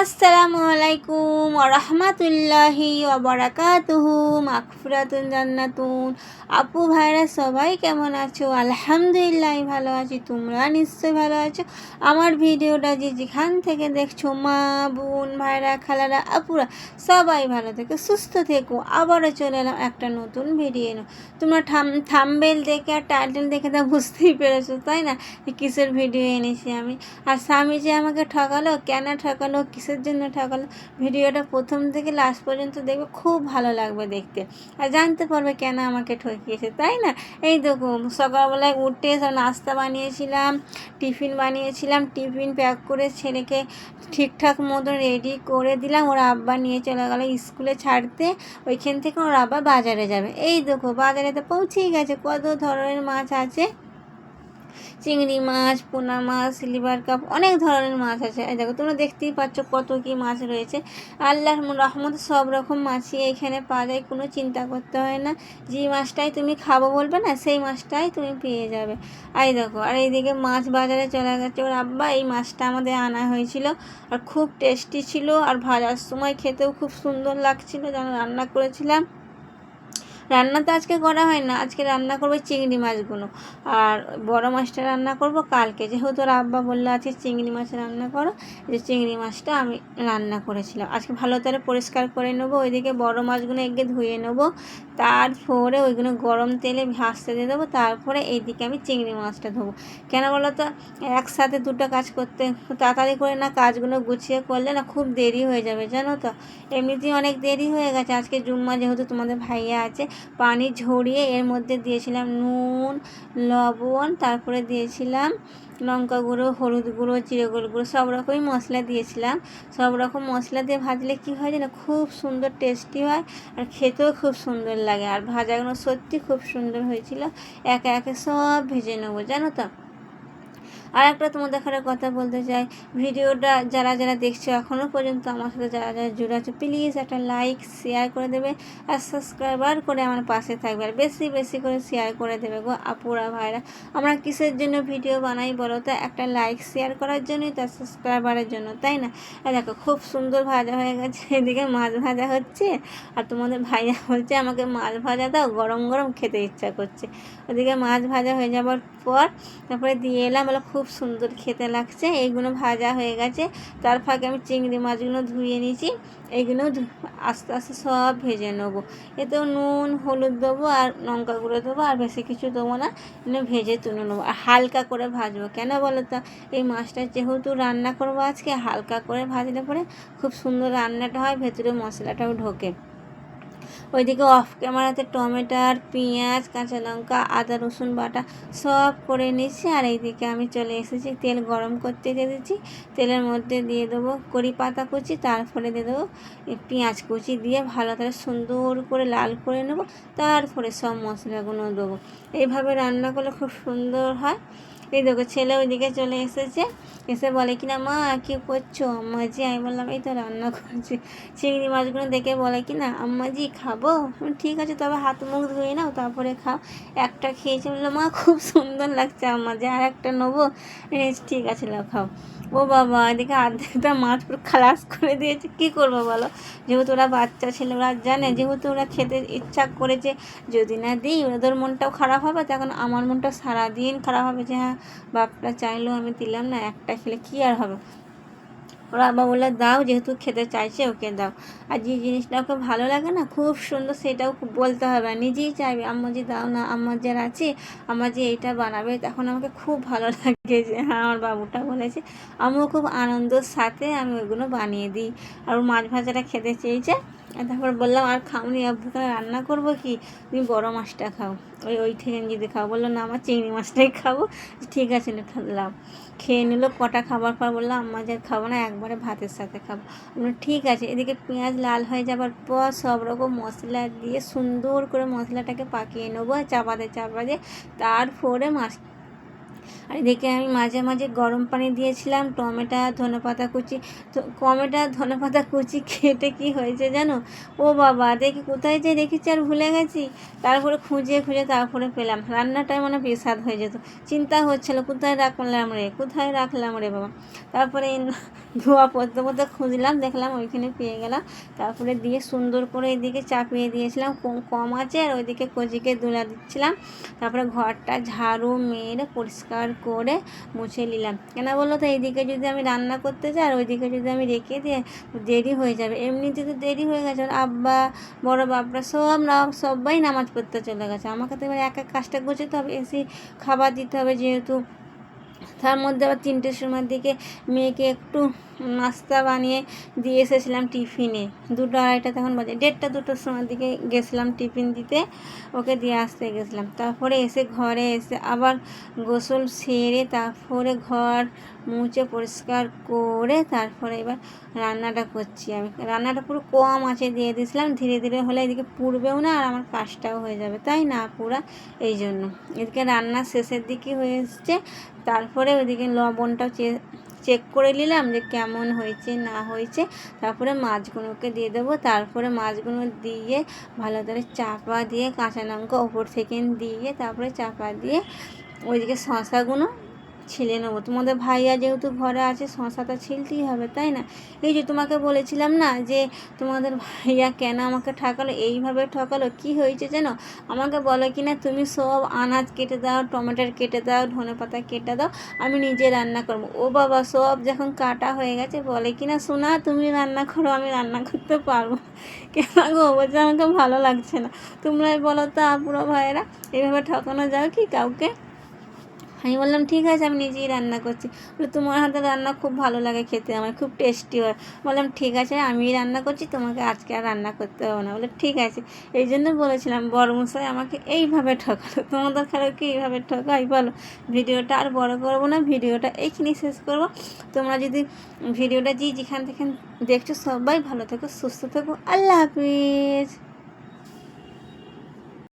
আসসালামু আলাইকুম রহমতুল্লাহি ওবরাকাতুহু মাগফিরাতুন জান্নাতুন। আপু, ভাইরা সবাই কেমন আছো? আলহামদুলিল্লাহ ভালো আছি, তোমরা নিশ্চয়ই ভালো আছো? আমার ভিডিওটা যে যেখান থেকে দেখছ, মা, বোন, ভাইরা, খালারা, আপুরা, সবাই ভালো থেকো, সুস্থ থেকো। আবারও চলে এলাম একটা নতুন ভিডিও এনো তোমরা থাম থাম্বেল দেখে আর টাইটেল দেখে তা বুঝতেই পেরেছ, তাই না? কিসের ভিডিও এনেছি আমি? আর স্বামী যে আমাকে ঠকালো, কেন ঠকালো কিসের জন্য ঠকালো? ভিডিওটা প্রথম থেকে লাস্ট পর্যন্ত দেখবে খুব ভালো লাগবে দেখতে। আর জানতে পারবে কেন আমাকে ঠকিয়েছে, তাই না? এই দেখো সকালবেলায় উঠে সব নাস্তা বানিয়েছিলাম, টিফিন বানিয়েছিলাম, টিফিন প্যাক করে ছেলেকে ঠিকঠাক মতো রেডি করে দিলাম। ওর আব্বা নিয়ে চলে গেলো স্কুলে ছাড়তে। ওইখান থেকে ওর আব্বা বাজারে যাবে। এই দেখো, বাজারে তো পৌঁছেই গেছে। কত ধরনের মাছ আছে? চিংড়ি মাছ, পোনা মাছ সিলভার কাপ, অনেক ধরনের মাছ আছে। এই দেখো, তোমরা দেখতেই পাচ্ছ কত কি মাছ রয়েছে। আল্লাহর রহমত সব রকম মাছই এখানে পাওয়া যায়, কোনো চিন্তা করতে হয় না। যে মাছটাই তুমি খাব বলবে না, সেই মাছটাই তুমি পেয়ে যাবে। এই দেখো, আর এইদিকে মাছ বাজারে চলে গেছে। ওর আব্বা এই মাছটা আমাদের আনা হয়েছিল আর খুব টেস্টি ছিল আর ভাজার সময় খেতেও খুব সুন্দর লাগছিল। যেন রান্না করেছিলাম। রান্না তো আজকে করা হয় না, আজকে রান্না করব চিংড়ি মাছগুলো। আর বড় মাছটা রান্না করব কালকে, যেহেতু আব্বা বলল আজকে চিংড়ি মাছ রান্না করো যে চিংড়ি মাছটা আমি রান্না করেছিলাম। আজকে ভালো করে পরিষ্কার করে নেব, ওইদিকে বড় মাছগুলো এগে ধুয়ে নেব, তারপরে ওইগুলো গরম তেলে ভাসতে দিয়ে দেবো, তারপরে এইদিকে আমি চিংড়ি মাছটা ধোবো। কেন বলো তো, একসাথে দুটো কাজ করতে তাড়াতাড়ি করে না কাজগুলো গুছিয়ে করলে না খুব দেরি হয়ে যাবে, জানো তো? এমনিতেই অনেক দেরি হয়ে গেছে। আজকে জুম্মা যেহেতু তোমাদের ভাইয়া আছে পানি ঝরিয়ে এর মধ্যে দিয়েছিলাম নুন, লবণ, তারপরে দিয়েছিলাম লঙ্কা গুঁড়ো, হলুদ গুঁড়ো, জিরে গুঁড়ো, সব রকমই মশলা দিয়েছিলাম। সব রকম মশলা দিয়ে ভাজলে কী হয় যেন খুব সুন্দর টেস্টি হয় আর খেতেও খুব সুন্দর লাগে। আর ভাজাগুলো সত্যি খুব সুন্দর হয়েছিল। একে একে সব ভেজে নেব, জানো তো? আর একটা তোমাদের এখানে কথা বলতে চাই। ভিডিওটা যারা যারা দেখছ এখনও পর্যন্ত আমার সাথে যারা যারা জুড়ে আছো প্লিজ একটা লাইক শেয়ার করে দেবে আর সাবস্ক্রাইবার করে আমার পাশে থাকবে। আর বেশি বেশি করে শেয়ার করে দেবে গো আপুরা ভাইরা। আমরা কিসের জন্য ভিডিও বানাই বলো তো? একটা লাইক শেয়ার করার জন্যই তার সাবস্ক্রাইবারের জন্য, তাই না? দেখো খুব সুন্দর ভাজা হয়ে গেছে, এদিকে মাছ ভাজা হচ্ছে। আর তোমাদের ভাইয়া বলছে আমাকে মাছ ভাজা দাও, গরম গরম খেতে ইচ্ছা করছে। ওদিকে মাছ ভাজা হয়ে যাবার পর তারপরে দিয়ে এলাম, বলে খুব সুন্দর খেতে লাগছে। এইগুলো ভাজা হয়ে গেছে। তার ফাঁকে আমি চিংড়ি মাছগুলো ধুয়ে নিয়েছি। এইগুলো আস্তে আস্তে সব ভেজে নেব। এতেও নুন, হলুদ দেবো আর লঙ্কা গুঁড়ো দেবো আর বেশি কিছু দেবো না। এগুলো ভেজে তুলে নেব। আর হালকা করে ভাজবো। কেন বলো তো? এই মাছটা যেহেতু রান্না করব আজকে, হালকা করে ভাজলে পরে খুব সুন্দর রান্নাটা হয়, ভেতরে মশলাটাও ঢোকে। ওইদিকে অফ ক্যামেরাতে টমেটার পেঁয়াজ, কাঁচা লঙ্কা, আদা, রসুন বাটা সব করে নিয়েছি আর এইদিকে আমি চলে এসেছি, তেল গরম করতে দিয়ে দিচ্ছি। তেলের মধ্যে দিয়ে দেবো কড়ি পাতা কুচি, তারপরে দিয়ে দেবো পেঁয়াজ কুচি দিয়ে ভালো করে সুন্দর করে লাল করে নেব। তারপরে সব মশলাগুলো দেবো। এইভাবে রান্না করলে খুব সুন্দর হয়। এই দেখো ছেলে ওইদিকে চলে এসেছে। এসে বলে, কিনা মা, কী করছ? আম্মাজি? আমি বললাম, এই তো রান্না করছি। চিংড়ি মাছগুলো দেখে বলে কি না আম্মাজি, খাব? ঠিক আছে, তবে হাত মুখ ধুয়ে নাও, তারপরে খাও। একটা খেয়েছে। বলল মা, খুব সুন্দর লাগছে আম্মাজি আর একটা নেব ঠিক আছে লাও খাও। ও বাবা এদিকে আর্ধেকটা মাছ পুরো খালাস করে দিয়েছে। কি করব বলো? যেহেতু ওরা বাচ্চা ছেলে ওরা জানে যেহেতু ওরা খেতে ইচ্ছা করেছে যদি না দিই ওদের মনটাও খারাপ হবে তখন আমার মনটা সারাদিন খারাপ হবে যে হ্যাঁ বাপটা চাইলেও আমি দিলাম না একটা খেলে কী আর হবে? ওরা আবার বললে, দাও, যেহেতু খেতে চাইছে, ওকে দাও। আর যে জিনিসটা ওকে ভালো লাগে না, খুব সুন্দর, সেটাও খুব বলতে হবে। নিজেই চাইবে, আম্মা যে দাও না আমার যে আছে আমার যে এইটা বানাবে। তখন আমাকে খুব ভালো লাগে যে হ্যাঁ আমার বাবুটা বলেছে আমিও খুব আনন্দর সাথে আমি ওইগুলো বানিয়ে দিই। আর ওর মাছ ভাজাটা খেতে চেয়েছে। তারপর বললাম, আর খাওনি আব্বুকে রান্না করব কি? তুমি বড় মাছটা খাও। ওই ওই থেকে যদি খাও বলল, না আমার চিংড়ি মাছটাই খাব। ঠিক আছে না খাবলাম খেয়ে নিল, কটা খাবার পর বলল, আম্মা যে খাব না, একবারে ভাতের সাথে খাব। ঠিক আছে। এদিকে পেঁয়াজ লাল হয়ে যাবার পর সব রকম মশলা দিয়ে সুন্দর করে মশলাটাকে পাকিয়ে নেব চাপাতে চাপাতে তারপরে মাছ আর এদিকে আমি মাঝে মাঝে গরম পানি দিয়েছিলাম, টমেটো, ধনেপাতা কুচি। টমেটো, ধনেপাতা কুচি খেতে কি হয়েছে জানো? ও বাবা, দেখি কোথায় যে রেখেছি আর ভুলে গেছি। তারপরে খুঁজে খুঁজে তারপরে পেলাম। রান্নাটাই মানে বেসাদ হয়ে যেত। চিন্তা হচ্ছিল, কোথায় রাখলাম রে, কোথায় রাখলাম রে বাবা? তারপরে ধোয়া পড়তে পড়তে খুঁজলাম, দেখলাম ওইখানে পেয়ে গেলাম। তারপরে দিয়ে সুন্দর করে এদিকে চাপিয়ে দিয়েছিলাম, কম- আছে, আর ওইদিকে কজিকে দুলা দিচ্ছিলাম। তারপরে ঘরটা ঝাড়ু, মেরে পরিষ্কার করে মুছে নিলাম। কেন বলল তো? এইদিকে যদি আমি রান্না করতে যাই আর ওইদিকে যদি আমি রেখে দিয়ে দেরি হয়ে যাবে। এমনিতে তো দেরি হয়ে গেছে। আব্বা, বড় বাপরা সব না, সবাই নামাজ পড়তে চলে গেছে। আমাকে তো এবার এক এক কাজটা গোছাতে হবে, এসি, খাবার দিতে হবে যেহেতু। তার মধ্যে আবার তিনটের সময়ের দিকে মেয়েকে একটু নাস্তা বানিয়ে দিয়ে এসেছিলাম টিফিনে। দুটো আড়াইটা তখন বাজে। দেড়টা, দুটোর সময় দিকে গেছিলাম টিফিন দিতে। ওকে দিয়ে আসতে গেছিলাম। তারপরে এসে ঘরে এসে আবার গোসল সেরে তারপরে ঘর মুছে পরিষ্কার করে তারপরে এবার রান্নাটা করছি আমি। রান্নাটা পুরো কম আছে দিয়ে দিয়েছিলাম। ধীরে ধীরে হলে এদিকে পুড়বেও না আর আমার কাজটাও হয়ে যাবে। তাই না পুরা? এই জন্য। এদিকে রান্না শেষের দিকে হয়ে এসছে তারপরে ওইদিকে লবণটাও চেক করে নিলাম যে কেমন হয়েছে, না হয়েছে। তারপরে মাছগুলোকে দিয়ে দেবো। তারপরে মাছগুলো দিয়ে ভালো করে চাপা দিয়ে কাঁচা লঙ্কা ওপর থেকে দিয়ে তারপরে চাপা দিয়ে ওইদিকে শশাগুলো ছিলে নেব। তোমাদের ভাইয়া যেহেতু ঘরে আছে শশাটা ছিলতেই হবে, তাই না? এই যে তোমাকে বলেছিলাম না যে তোমাদের ভাইয়া কেন আমাকে ঠকালো, এইভাবে ঠকালো, কি হয়েছে জানো আমাকে বলে কি না, তুমি সব আনাজ কেটে দাও, টমেটোর কেটে দাও, ধনে পাতা কেটে দাও, আমি নিজে রান্না করব। ও বাবা, সব যখন কাটা হয়ে গেছে, বলে কি না শোনা তুমি রান্না করো, আমি রান্না করতে পারব। কেন গো? বলছে, আমাকে ভালো লাগছে না। তোমরাই বলো তো, আপুরা ভাইয়েরা এইভাবে ঠকানো যাও কি কাউকে? আমি বললাম, ঠিক আছে, আমি নিজেই রান্না করছি। বলে, তোমার হাতে রান্না খুব ভালো লাগে খেতে, আমার খুব টেস্টি হয়। বললাম, ঠিক আছে আমি রান্না করছি, তোমাকে আজকে আর রান্না করতে হবে না। বলে, ঠিক আছে। এই জন্য বলেছিলাম, বড়মশাই আমাকে এইভাবে ঠকালো, তোমাদের খেলো কি এইভাবে ঠকাই, বলো। ভিডিওটা আর বড় করব না, ভিডিওটা এইখানেই শেষ করব। তোমরা যদি ভিডিওটা যে যেখান থেকে দেখছ, সবাই ভালো থেকো, সুস্থ থেকো। আল্লাহ হাফিজ।